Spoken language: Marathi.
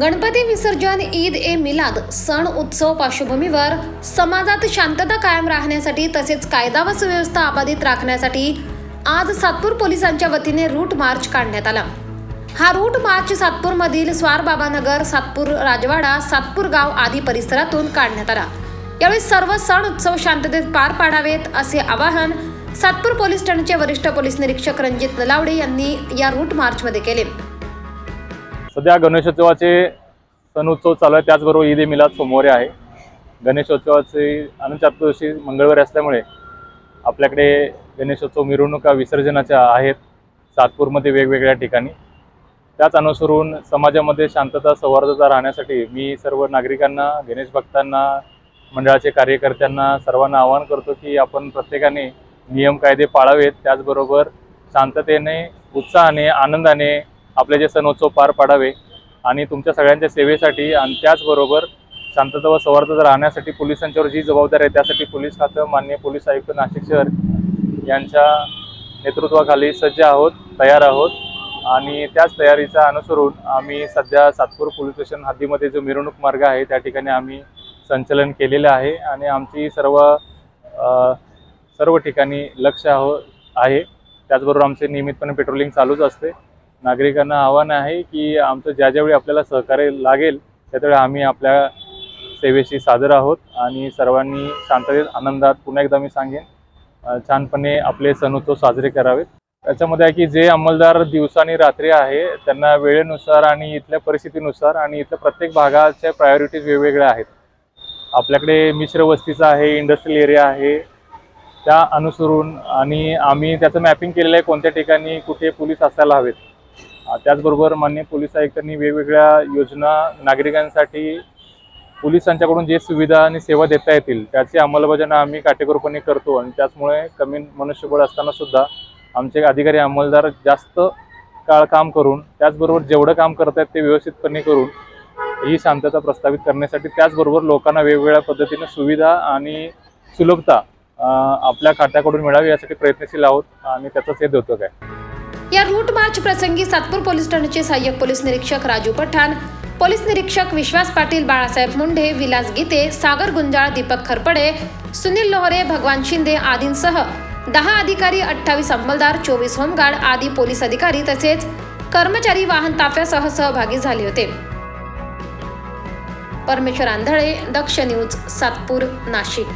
गणपती विसर्जन ईद ए मिलाद सण उत्सव पार्श्वभूमीवर समाजात शांतता कायम राहण्यासाठी तसेच कायदा व सुव्यवस्था अबाधित राखण्यासाठी आज सातपूर पोलिसांच्या वतीने रूट मार्च काढण्यात आला. हा रूट मार्च सातपूरमधील स्वारबाबानगर सातपूर राजवाडा सातपूर गाव आदी परिसरातून काढण्यात आला. यावेळी सर्व सण उत्सव शांततेत पार पाडावेत असे आवाहन सातपूर पोलीस ठाण्याचे वरिष्ठ पोलीस निरीक्षक रणजित नलावडे यांनी या रूट मार्चमध्ये केले. सध्या गणेशोत्सवाचे सण उत्सव चालू आहे. त्याचबरोबर ईद ए मिलाद सोमवारी आहे. गणेशोत्सवाचे अनंत चतुर्दशी मंगळवारी असल्यामुळे आपल्याकडे गणेशोत्सव मिरवणुका विसर्जनाच्या आहेत. सातपूरमध्ये वेगवेगळ्या ठिकाणी. त्याच अनुसरून समाजामध्ये शांतता सौहार्दता राहण्यासाठी मी सर्व नागरिकांना गणेश भक्तांना मंडळाचे कार्यकर्त्यांना सर्वांना आवाहन करतो की आपण प्रत्येकाने नियम कायदे पाळावेत. त्याचबरोबर शांततेने उत्साहाने आनंदाने आपले जे सणोत्सव पार पाडावे आणि तुमच्या सगळ्यांच्या सेवेसाठी आणि त्याचबरोबर शांतता व सौहार्द राहण्यासाठी पोलिसांच्यावर जी जबाबदारी आहे त्यासाठी पोलीस खातं मान्य पोलीस आयुक्त नाशिक शहर यांच्या नेतृत्वाखाली सज्ज आहोत तयार आहोत. आणि त्याच तयारीचा अनुसरून आम्ही सध्या सातपूर पोलीस स्टेशन हद्दीमध्ये जो मिरवणूक मार्ग आहे त्या ठिकाणी आम्ही संचलन केलेलं आहे आणि आमची सर्व सर्व ठिकाणी लक्ष आहो आहे. त्याचबरोबर आमचे नियमितपणे पेट्रोलिंग चालूच असते. नागरिकांना आव्हान आहे की आमचं ज्या ज्यावेळी आपल्याला सहकार्य लागेल त्यावेळी आम्ही आपल्या सेवेशी सादर आहोत आणि सर्वांनी शांततेत आनंदात पुन्हा एकदा मी सांगेन छानपणे आपले सण उत्सव साजरे करावेत. त्याच्यामध्ये आहे की जे अंमलदार दिवसानी रात्री आहे त्यांना वेळेनुसार आणि इथल्या परिस्थितीनुसार आणि इथल्या प्रत्येक भागाच्या प्रायोरिटीज वेगवेगळ्या आहेत. आपल्याकडे मिश्र वस्तीचा आहे इंडस्ट्रियल एरिया आहे. त्या अनुसरून आणि आम्ही त्याचं मॅपिंग केलेलं आहे कोणत्या ठिकाणी कुठे पोलीस असायला हवेत. त्याचबरोबर मान्य पोलीस आयुक्तांनी वेगवेगळ्या योजना नागरिकांसाठी पोलिसांच्याकडून जे सुविधा आणि सेवा देता येतील त्याची अंमलबजावणी आम्ही काटेकोरपणे करतो आणि त्याचमुळे कमी मनुष्यबळ असताना सुद्धा आमचे अधिकारी अंमलदार जास्त काळ काम करून त्याचबरोबर जेवढं काम करत आहेत ते व्यवस्थितपणे करून ही शांतता प्रस्थापित करण्यासाठी त्याचबरोबर लोकांना वेगवेगळ्या पद्धतीने सुविधा आणि सुलभता आपल्या खात्याकडून मिळावी यासाठी प्रयत्नशील आहोत आणि त्याचाच हे द्योतक आहे. या रूट मार्च प्रसंगी सातपूर पोलीस ठाण्याचे सहाय्यक पोलीस निरीक्षक राजू पठाण पोलीस निरीक्षक विश्वास पाटील बाळासाहेब मुंढे विलास गीते सागर गुंजाळ दीपक खरपडे सुनील लोहरे भगवान शिंदे आदींसह दहा अधिकारी अठ्ठावीस अंमलदार चोवीस होमगार्ड आदी पोलीस अधिकारी तसेच कर्मचारी वाहन ताफ्यासह सहभागी झाले होते. परमेश्वर आंधळे दक्ष न्यूज सातपूर नाशिक.